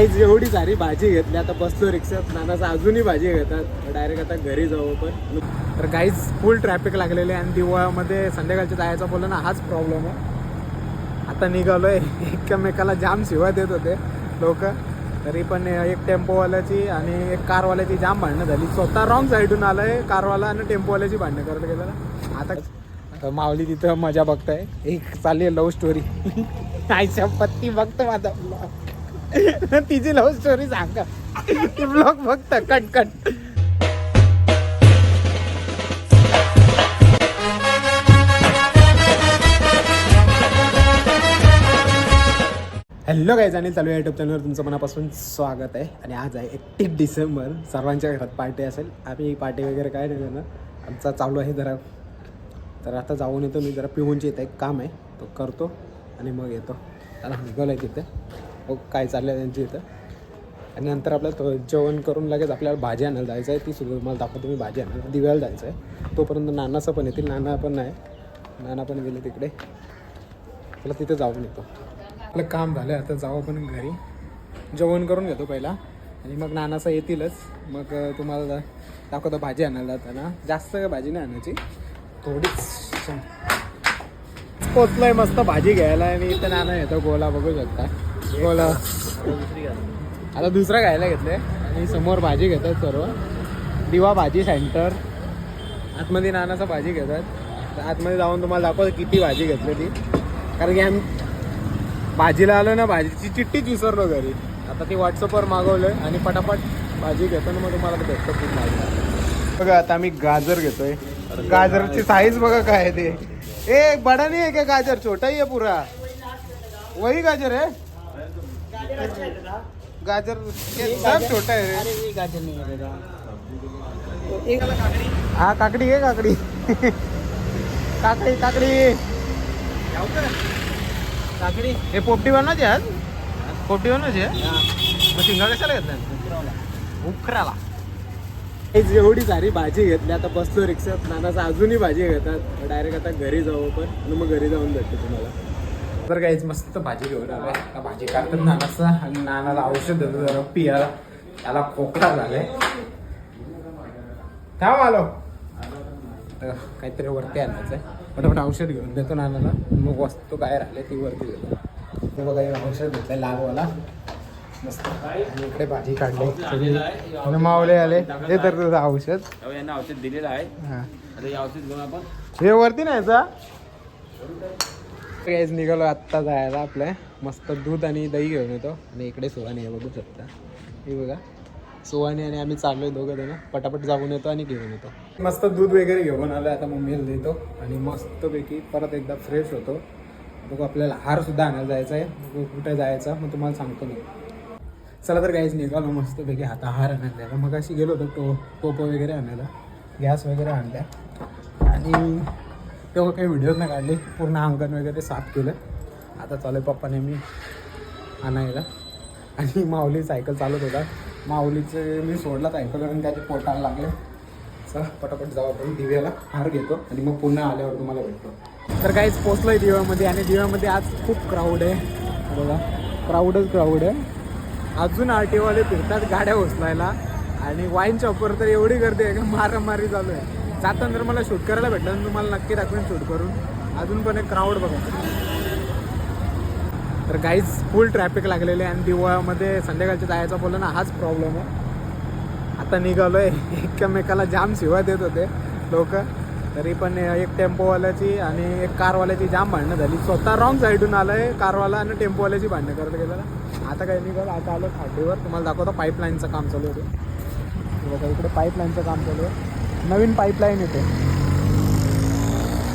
आज एवढी सारी भाजी घेतली. आता बसलो रिक्षात. नानाचा अजूनही भाजी घेतात. डायरेक्ट आता घरी जाऊ पण तर काहीच फुल ट्रॅफिक लागलेले आणि दिवाळामध्ये संध्याकाळच्या जायचा बोललं ना हाच प्रॉब्लेम आहे. आता निघालोय. एकमेकाला जाम शिवा देत होते लोक. तरी पण एक टेम्पोवाल्याची आणि एक कारवाल्याची जाम भांडणं झाली. स्वतः रॉंग साईडून आलंय कारवाला आणि टेम्पोवाल्याची भांडणं करत गेलं आता आता माऊली तिथं मजा बघताय. एक चालली आहे लव्ह स्टोरी आयच्या पत्ती बघतो माझा तिची लव्ह स्टोरी सांगा. ती ब्लॉग बघता कट कट. हॅलो गाईज आणि चालू आहे युट्यूब चॅनलवर तुमचं मनापासून स्वागत आहे. आणि आज आहे एकतीस डिसेंबर. सर्वांच्या घरात पार्टी असेल. आम्ही पार्टी वगैरे काय नाही ना आमचा चालू आहे जरा. तर आता जाऊन येतो मी. जरा पिऊनची इथं एक काम आहे. तो करतो आणि मग येतो. त्याला निघालो आहे तिथे. हो काय चाललं आहे त्यांची इथं. आणि नंतर आपल्याला जेवण करून लगेच आपल्याला भाजी आणायला जायचं आहे ती सुद्धा मला दाखवतो मी भाजी आणायला. दिव्याला जायचं आहे तोपर्यंत नानाचं पण येतील. नाना पण नाही. नाना पण गेले तिकडे. त्याला तिथे जाऊन येतो. आपलं काम झालं आता जाऊ आपण घरी. जेवण करून घेतो पहिला. आणि मग नानाचं येतीलच. मग तुम्हाला दाखवतो भाजी आणायला जाताना. जास्त काय भाजी नाही आणायची. थोडीच पोचलोय मस्त भाजी घ्यायला. आणि इथं नाना येतो. गोला बघू शकता. गोला आता दुसरा घ्यायला घेतलंय. आणि समोर भाजी घेतात सर्व. दिवा भाजी सेंटर आतमध्ये नानाचा भाजी घेतात. तर आतमध्ये जाऊन तुम्हाला दाखवतो किती भाजी घेतली ती. कारण की आम्ही भाजीला आलो ना भाजीची चिठ्ठीच विसरलो घरी. आता ती व्हॉट्सअपवर मागवलोय आणि पटापट भाजी घेतो ना मग तुम्हाला भेटतो खूप भाजी बघा आता आम्ही गाजर घेतोय. गाजरची साईज बघा काय आहे ते. ए बडा नाही आहे का गाजर? छोटा ही आहे पुरा. वही गाजर है गाजर सब छोटा है। रे. हा काकडी आहे काकडी। काकडी काकडी। काकडी? हे पोपटी बनवायची आज पोपटी बनवायची आहे? मग शिंगा कशाला घेतल्या उखराला एवढी सारी भाजी घेतली आता बसलो रिक्षात नानाचा अजूनही भाजी घेतात. डायरेक्ट आता घरी जाऊ आपण आणि मग घरी जाऊन भेटतो तुम्हाला. तर काहीच मस्त भाजी घेऊन आलाय. आता भाजी काढतात नानाचा आणि नानाला औषध देतो जरा पियाला. त्याला खोकला झालाय. थांब आलो. तर काहीतरी वरती आणायचं आहे पटापट औषध घेऊन देतो नानाला. मग वस्तू काय राहिले ती वरती देतो. ते बघा औषध घेतलंय लालवाला मस्त. इकडे भाजी काढली. मावले आले. हे तर तुझं औषध. यांना औषध दिलेलं आहे. हा. आता औषध घेऊन आपण वरती नाही काहीच निघालो आत्ता जायला आपल्या मस्त दूध आणि दही घेऊन येतो. आणि इकडे सोहाणी आहे बघू शकता. हे बघा. सोहाणी आणि आम्ही चाललोय दोघं जण. पटापट जाऊन येतो आणि घेऊन येतो. मस्त दूध वगैरे घेऊन आलो आता मम्मीला देतो. आणि मस्तपैकी परत एकदा फ्रेश होतो. बघू आपल्याला हार सुद्धा आणायला जायचा आहे. कुठे जायचा मग तुम्हाला सांगतो मी. चला तर काहीच निघालो मस्तपैकी. आता हार आणायला जायला. मग अशी गेलो होतो टो टोपं वगैरे आणायला. गॅस वगैरे आणल्या. आणि तेव्हा काही व्हिडिओ नाही काढले. पूर्ण अंगण वगैरे साफ केलं. आता चालू आहे पप्पाने मी आणायला. आणि माऊली सायकल चालत होता. माऊलीचे मी सोडला सायकल आणि त्याचे पोटाला लागले. चला पटापट जाऊ आपण. दिव्याला हार घेतो आणि मग पुन्हा आल्यावर तुम्हाला भेटतो. तर काहीच पोचलो आहे दिव्यामध्ये आणि दिव्यामध्ये आज खूप क्राऊड आहे. बघा क्राऊडच क्राऊड आहे. अजून आर टीवाले फिरतात गाड्या उचलायला. आणि वाईन शॉपवर तर एवढी गर्दी आहे का मारामारी चालू आहे. जाताना जर मला शूट करायला भेटलं तर तुम्हाला नक्की दाखवेन शूट करून. अजून पण एक क्राऊड बघा. तर काहीच फुल ट्रॅफिक लागलेले आहे आणि दिवाळामध्ये संध्याकाळच्या जायचा बोललं ना हाच प्रॉब्लेम आहे. आता निघालोय. एकमेकाला जाम शिवा देत होते लोक. तरी पण एक टेम्पोवाल्याची आणि एक कारवाल्याची जाम भांडणं झाली. स्वतः रॉंग साईडून आलंय कारवाला आणि टेम्पोवाल्याची भांडणं करत गेलेला. आता काही निघालं? आता आलं फाटीवर तुम्हाला दाखवतो पाईपलाईनचं काम चालू होतं. बघा इकडे पाईपलाईनचं काम चालू आहे. नवीन पाईपलाईन येते.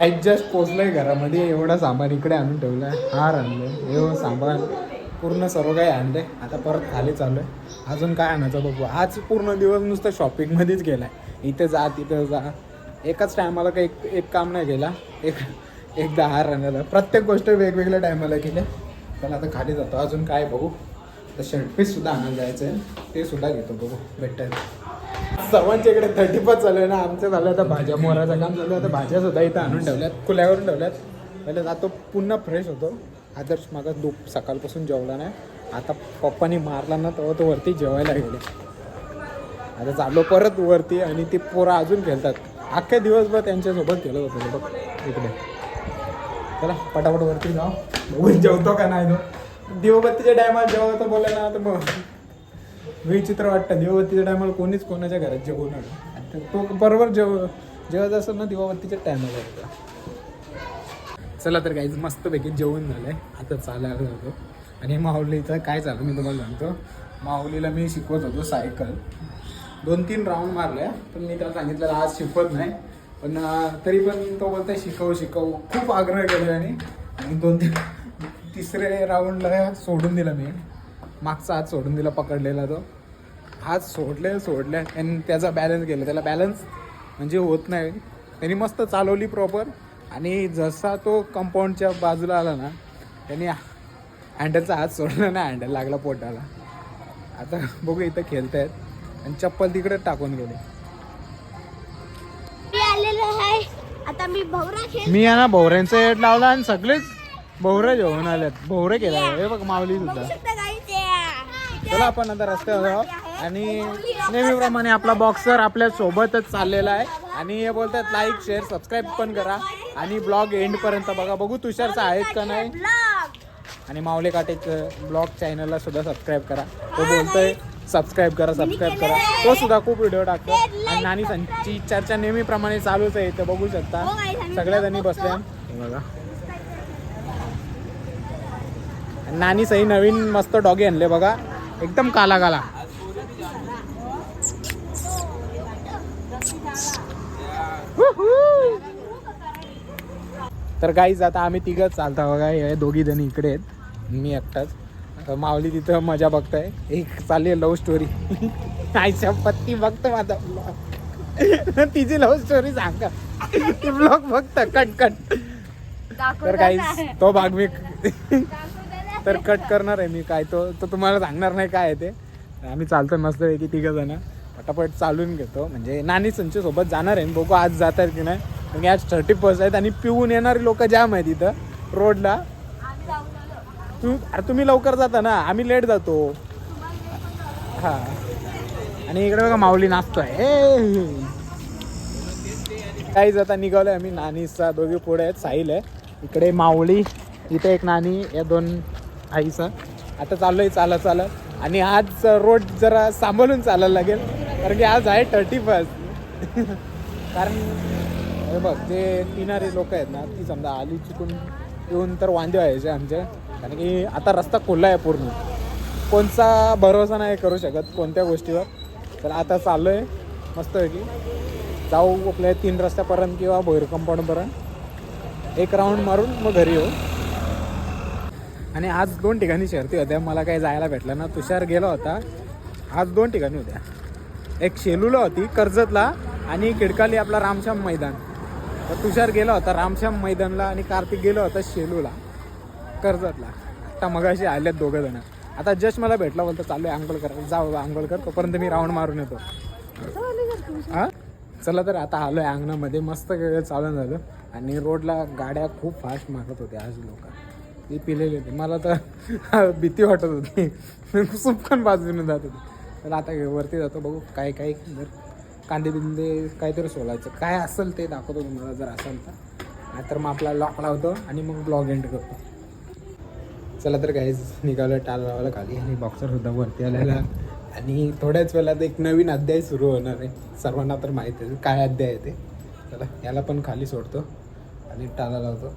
ॲडजस्ट पोचलंय घरामध्ये एवढा सामान इकडे आणून ठेवलाय. हार आणलं हे हो, सामान पूर्ण सर्व काही आणलंय. आता परत खाली चालू आहे अजून काय आणायचं बघू. आज पूर्ण दिवस नुसतं शॉपिंगमध्येच गेलाय. इथे जा तिथं जा. एकाच टायमाला काही एक एक काम नाही केला. एक एकदा हार आणायला. प्रत्येक गोष्ट वेगवेगळ्या टायमाला केल्या त्याला आता खाली जातो. अजून काय बघू? तर शर्ट पीससुद्धा आणायला जायचं आहे ते सुद्धा घेतो बघू. भेटतात सर्वांच्या इकडे थर्टी पाच चालू आहे ना. आमचं झालं आता भाज्या. मोहराचं काम चालू आहे. आता भाज्या सुद्धा इथं आणून ठेवल्यात. खुल्यावरून ठेवल्यात. पहिले जातो पुन्हा फ्रेश होतो. आदर्श मागा दुप सकाळपासून जेवला नाही. आता पप्पानी मारला ना तेव्हा तो वरती जेवायला गेले. आता चाललो परत वरती आणि ते पोरं अजून खेळतात. अख्ख्या दिवसभर त्यांच्यासोबत खेळत होतं बघ. इकडे. चला पटापट वरती जाऊ. जेवतो का नाही तो. दिवबत्तीच्या टायमात जेव्हा तर ना तर मग विचित्र वाटतं. दिवाबत्तीच्या टायमाला कोणीच कोणाच्या घरात जेवणार नाही. तो बरोबर जेव जेवत असेल ना दिवाबत्तीच्या टायमाला होता चला तर काहीच मस्तपैकी जेवण झालंय. आता चालायला जातो. आणि माऊलीचं काय चालू मी तुम्हाला सांगतो. माऊलीला मी शिकवत होतो सायकल. दोन तीन राऊंड मारले पण मी त्याला सांगितलं आज शिकवत नाही. पण तरी पण तो बोलतोय शिकवू शिकवू. खूप आग्रह केले आणि आणि दोन तीन तिसरे राऊंडला सोडून दिला मी. मागचा हात सोडून दिला पकडलेला तो. हात सोडले सोडले आणि त्याचा बॅलन्स गेला. त्याला बॅलन्स म्हणजे होत नाही. त्यांनी मस्त चालवली प्रॉपर आणि जसा तो कंपाऊंडच्या बाजूला आला ना त्यांनी हँडलचा हात सोडला ना हँडल लागला पोटाला. आता बघू इथं खेळतायत. आणि चप्पल तिकडे टाकून गेले. आता मी भवरा खेळ मी आहे ना भोवऱ्यांचं एड लावला आणि सगळेच भोवरे जेवण आलेत. भोवरे केलं हे बघ माऊली सुद्धा बघू शकता काही ते चला आपण आता रस्त्यावर आणि नेहमीप्रमाणे आपला बॉक्सर आपल्या सोबतच चाललेला आहे. आणि हे बोलतात लाईक शेअर सबस्क्राईब पण करा. आणि ब्लॉग एंड पर्यंत बघा. बघू तुषारचा आहेत का नाही. आणि माऊले काटेचं ब्लॉग चॅनलला सुद्धा सबस्क्राईब करा. तो बोलतोय सबस्क्राईब करा सबस्क्राईब करा. तो सुद्धा खूप व्हिडिओ टाकतो आणि नानी संची चर्चा नेहमीप्रमाणे चालूच आहे. ते बघू शकता. सगळ्या जणी बसल्या. बघा. नानी सही नवीन मस्त डॉगी आणले बघा. एकदम काला काला. तर गाईज आता आम्ही तिघच चालता बघा. हे दोघी जणी इकडे आहेत. मी एकटाच. माऊली तिथं मजा बघताय. एक चालली लव्ह स्टोरी आयच्या पत्ती बघतो माझा ब्लॉग तिची लव्ह स्टोरी सांगा. ती ब्लॉग बघता कट कट. तर गाईज तो भाग मी तर कट करणार आहे मी काय तो तो तुम्हाला सांगणार नाही काय आहे ते. आम्ही चालतो नसतो की तिघं जण. पटापट चालून घेतो. म्हणजे नानी संचे सोबत जाणार आहे. बघू आज जात आहेत की नाही. म्हणजे आज थर्टी फर्स्ट आहेत आणि पिऊन येणारी लोक जाम आहेत इथं रोडला. तू अरे तुम्ही लवकर जाता ना. आम्ही लेट जातो. हा. आणि इकडे बघा माऊली नाचतोय. जाता आता निघालोय आम्ही. नानीचा दोघी पुढे आहेत. साहिल आहे. इकडे माऊली इथे एक नानी या दोन आईचा. आता चाललोय चाला चाला. आणि आज रोड जरा सांभाळून चालायला लागेल कारण की आज आहे थर्टी फर्स्ट कारण हे बघ जे पिणारे लोक आहेत ना ती समजा आली चुकून येऊन तर वांदे व्हायचे आमचे. कारण की आता रस्ता खुला आहे पूर्ण. कोणचा भरोसा नाही करू शकत कोणत्या गोष्टीवर. तर आता चाललो आहे मस्तपैकी जाऊ आपल्या तीन रस्त्यापर्यंत किंवा भैर कंपाऊंडपर्यंत एक राऊंड मारून मग घरी येऊ. आणि आज दोन ठिकाणी शर्ती होत्या. मला काही जायला भेटलं ना तुषार गेला होता. आज दोन ठिकाणी होत्या. एक शेलूला होती कर्जतला आणि खिडकाली आपला रामश्याम मैदान. तर तुषार गेला होता रामश्याम मैदानला आणि कार्तिक गेला होता शेलूला कर्जतला. आता मगाशी आल्यात दोघं जण. आता जस्ट मला भेटला बोलतो चालू आहे आंघोळ कर जाऊ आंघोळ कर तोपर्यंत मी राऊंड मारून येतो. हां? चला तर आता आलो आहे अंगणामध्ये मस्त चालून झालं. आणि रोडला गाड्या खूप फास्ट मारत होत्या आज लोक. ते पिलेले होते. मला तर भीती वाटत होती. सुपकन बाजूने जात होते. तर आता वरती जातो बघू काय काय जर कांदे बिंदे काहीतरी सोलायचं. काय असेल ते दाखवतो तुम्हाला जर असेल तर. नाहीतर मग आपला लॉक लावतो आणि मग ब्लॉग एंड करतो. चला तर काहीच निघालं टाल लावायला खाली आणि बॉक्सरसुद्धा वरती आलेला आणि थोड्याच वेळात एक नवीन अध्याय सुरू होणार आहे. सर्वांना तर माहिती आहे काय अध्याय आहे ते. चला याला पण खाली सोडतो आणि टाला लावतो.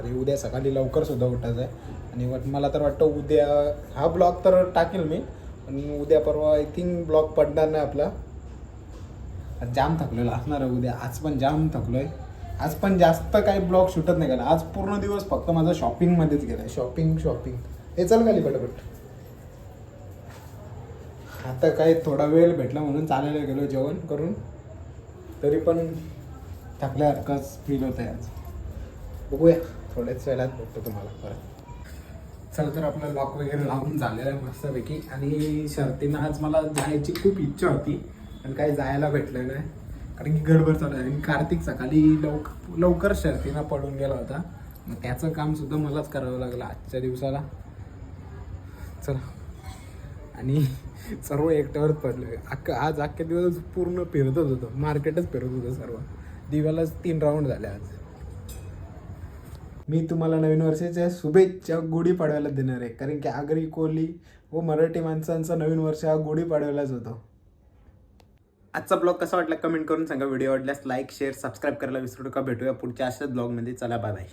कारण उद्या सकाळी लवकर सुद्धा उठायचं आहे आणि वाट- मला तर वाटतं उद्या हा ब्लॉग तर टाकेल मी पण उद्या परवा आय थिंक ब्लॉग पडणार नाही आपला. जाम थकलेलो असणार आहे उद्या. आज पण जाम थकलो आहे आज पण जास्त काही ब्लॉग सुटत नाही केला आज पूर्ण दिवस फक्त माझा शॉपिंगमध्येच गेला शॉपिंग शॉपिंग. हे चल खाली पटापट. आता काय थोडा वेळ भेटला म्हणून चालायला गेलो जेवण करून. तरी पण थकल्यासारखंच फील होत आहे आज. बघूया. थोड्याच वेळात भेटतो तुम्हाला परत. चला तर आपला लॉक वगैरे लावून झालेला आहे मस्तपैकी. आणि शर्तीनं आज मला जायची खूप इच्छा होती पण काही जायला भेटलं नाही. कारण की गडबड चालू आहे. आणि कार्तिक सकाळी लवक लवकर शर्तीनं पडून गेला होता. मग त्याचं कामसुद्धा मलाच करावं लागलं आजच्या दिवसाला. चला. आणि सर्व एकट्यावरच पडलं अख्खा आज अख्ख्या दिवस पूर्ण फिरतच होतं. मार्केटच फिरत होतं सर्व. दिव्यालाच तीन राऊंड झाले आज. मी तुम्हाला नवीन वर्षाच्या शुभेच्छा गुढीपाडव्याला देणार आहे. कारण की आगरी कोहली व मराठी माणसांचा नवीन वर्ष हा गुढीपाडव्यालाच होतो. आजचा ब्लॉग कसा वाटला कमेंट करून सांगा. व्हिडिओ आवडल्यास लाईक शेअर सबस्क्राईब करायला विसरू नका. भेटूया पुढच्या अशाच ब्लॉगमध्ये. चला बाय बाय